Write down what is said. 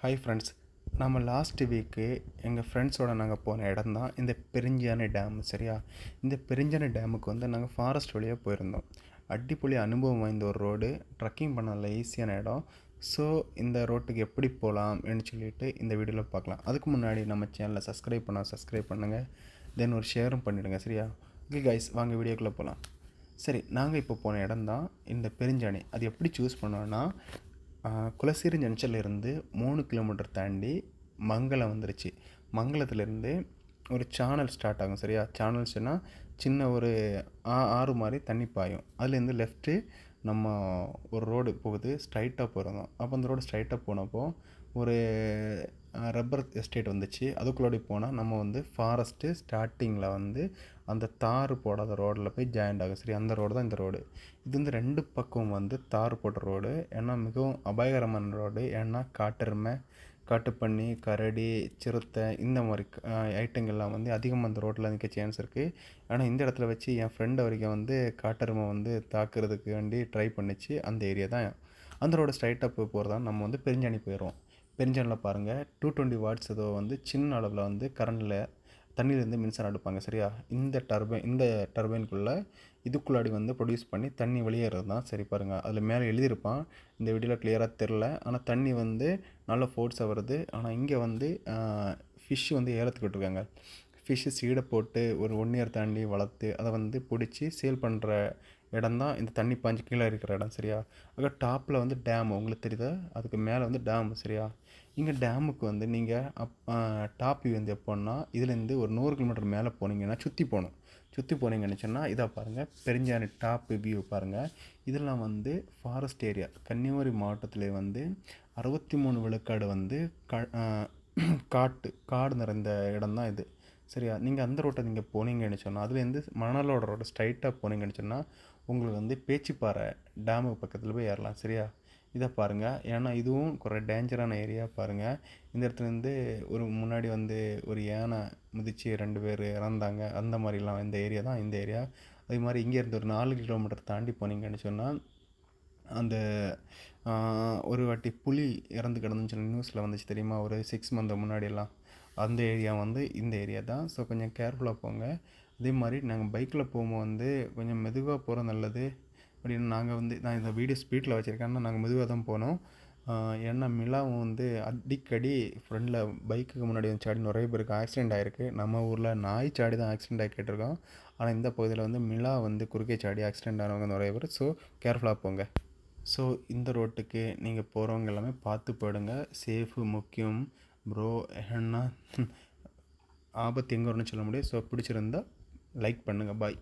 Hi friends நம்ம last week எங்கள் ஃப்ரெண்ட்ஸோட நாங்கள் போன இடம் தான் இந்த பெருஞ்சானை டேம் சரியா? இந்த பெருஞ்சானை டேமுக்கு வந்து நாங்கள் ஃபாரஸ்ட் வழியாக போயிருந்தோம். அடிப்பொலி அனுபவம் வாய்ந்த ஒரு ரோடு ட்ரக்கிங் பண்ணல ஈஸியான இடம். ஸோ இந்த ரோட்டுக்கு எப்படி போகலாம்னு சொல்லிட்டு இந்த வீடியோவில் பார்க்கலாம். அதுக்கு முன்னாடி நம்ம சேனலை சப்ஸ்கிரைப் பண்ணால் சப்ஸ்கிரைப் பண்ணுங்கள் தென் ஒரு ஷேரும் பண்ணிவிடுங்க சரியா? ஓகே கைஸ் வாங்க வீடியோக்குள்ளே போகலாம் சரி நாங்கள் இப்போ போன இடம் தான் இந்த பெருஞ்சாணி அது எப்படி சூஸ் பண்ணோன்னா குலசேரி ஜங்ஷன்லேருந்து மூணு கிலோமீட்டர் தாண்டி மங்களம் வந்துருச்சு. மங்களத்துலேருந்து ஒரு சேனல் ஸ்டார்ட் ஆகும் சரியா? சேனல்ஸ்னால் சின்ன ஒரு ஆ ஆறு மாதிரி தண்ணி பாயும். அதுலேருந்து லெஃப்ட்டு நம்ம ஒரு ரோடு போகுது ஸ்ட்ரைட்டாக போகிறோம் அப்போ அந்த ரோடு ஸ்ட்ரைட்டாக போனப்போ ஒரு ரப்பர் எஸ்டேட் வந்துச்சு. அதுக்குள்ளாடி போனால் நம்ம வந்து ஃபாரஸ்ட்டு ஸ்டார்டிங்கில் வந்து அந்த தார் போடாத ரோடில் போய் ஜாயிண்ட் ஆகும் சரி அந்த ரோடு தான் இந்த ரோடு இது வந்து ரெண்டு பக்கம் வந்து தார் போட்ட ரோடு ஏன்னா மிகவும் அபாயகரமான ரோடு ஏன்னா காட்டெருமை காட்டுப்பண்ணி கரடி சிறுத்தை இந்த மாதிரி ஐட்டங்கள்லாம் வந்து அதிகமாக அந்த ரோட்டில் நிற்க சான்ஸ் இருக்குது ஆனால் இந்த இடத்துல வச்சு என் ஃப்ரெண்டு வரைக்கும் வந்து காட்டெருமை வந்து தாக்குறதுக்கு வேண்டி ட்ரை பண்ணிச்சு. அந்த ஏரியா தான். அந்த ரோடு ஸ்ட்ரைட்டாக போய் போகிறதா நம்ம வந்து பெருஞ்சாணி போயிடுவோம் பெருஞ்சானில் பாருங்கள் டூ டுவெண்ட்டி வாட்ஸ் ஏதோ வந்து சின்ன அளவில் வந்து கரண்டில் தண்ணியிலேருந்து மின்சாரம் எடுப்பாங்க. சரியா? இந்த டர்பைன் இந்த டர்பைனுக்குள்ளே இதுக்குள்ளாடி வந்து ப்ரொடியூஸ் பண்ணி தண்ணி வெளியேறது தான் சரி பாருங்கள் அதில் மேலே எழுதியிருப்பான். இந்த வீடியோவில் கிளியராக தெரில ஆனால் தண்ணி வந்து நல்ல ஃபோர்ஸாக வருது. ஆனால் இங்கே வந்து ஃபிஷ் வந்து ஏலத்துக்கு விட்டுருக்காங்க ஃபிஷ்ஷு சீடை போட்டு ஒரு ஒன் இயர் தாண்டி வளர்த்து அதை வந்து பிடிச்சி சேல் பண்ணுற இடம் தான் இந்த தண்ணி பாஞ்சு கீழே இருக்கிற இடம் சரியா? அங்கே டாப்பில் வந்து டேம் உங்களுக்கு தெரியுதா? அதுக்கு மேலே வந்து டேம் சரியா? இங்கே டேமுக்கு வந்து நீங்கள் அப் டாப் வியூ வந்து எப்போன்னா இதுலேருந்து ஒரு நூறு கிலோமீட்டர் மேலே போனீங்கன்னா சுற்றி போகணும். சுற்றி போனீங்கன்னு சொன்னால் இதாக பாருங்கள் பெருஞ்சாணி டாப் வியூ பாருங்கள் இதெல்லாம் வந்து ஃபாரஸ்ட் ஏரியா கன்னியாகுமரி மாவட்டத்தில் வந்து அறுபத்தி மூணு விழுக்காடு வந்து க காட்டு காடு நிறைந்த இடம் தான் இது சரியா? நீங்கள் அந்த ரோட்டை நீங்கள் போனீங்கன்னு சொன்னால் அதுலேருந்து மணலோட ரோட்டை ஸ்ட்ரைட்டாக போனீங்கன்னு சொன்னால் உங்களுக்கு வந்து பேச்சிப்பாறை டேமுக்கு பக்கத்தில் போய் ஏறலாம் சரியா? இதை பாருங்கள் ஏன்னா இதுவும் குறை டேஞ்சரான ஏரியா பாருங்கள் இந்த இடத்துலேருந்து ஒரு முன்னாடி வந்து ஒரு யானை முதிச்சு ரெண்டு பேர் இறந்தாங்க. அந்த மாதிரிலாம் இந்த ஏரியா தான் இந்த ஏரியா அதே மாதிரி இங்கேருந்து ஒரு நாலு கிலோமீட்டர் தாண்டி போனீங்கன்னு சொன்னால் அந்த ஒரு வாட்டி புலி இறந்து கிடந்துன்னு சொல்லி நியூஸில் வந்துச்சு தெரியுமா? ஒரு சிக்ஸ் மந்த் முன்னாடியெல்லாம் அந்த ஏரியா வந்து இந்த ஏரியா தான். ஸோ கொஞ்சம் கேர்ஃபுல்லாக போங்க. அதே மாதிரி நாங்கள் பைக்கில் போகும்போது வந்து கொஞ்சம் மெதுவாக போகிறது நல்லது. அப்படின்னு நாங்கள் வந்து நான் இந்த வீடியோ ஸ்பீட்டில் வச்சுருக்கேன்னா நாங்கள் மெதுவாக தான் போனோம் ஏன்னா மிலாவும் வந்து அடிக்கடி ஃப்ரெண்டில் பைக்குக்கு முன்னாடி வந்து சாடி நிறைய பேருக்கு ஆக்சிடெண்ட் ஆகிருக்கு நம்ம ஊரில் நாய் சாடி தான் ஆக்சிடெண்ட் ஆகி கேட்டிருக்கோம். ஆனால் இந்த பகுதியில் வந்து மிலா வந்து குறுக்கே சாடி ஆக்சிடெண்ட் ஆனவங்க நிறைய பேர். ஸோ கேர்ஃபுல்லாக போங்க. ஸோ இந்த ரோட்டுக்கு நீங்கள் போகிறவங்க எல்லாமே பார்த்து போயிடுங்க. சேஃபு முக்கியம். ப்ரோ என்ன ஆபத்து எங்கே வரும்னு சொல்ல முடியும் ஸோ பிடிச்சிருந்தா லைக் பண்ணுங்கள் பாய்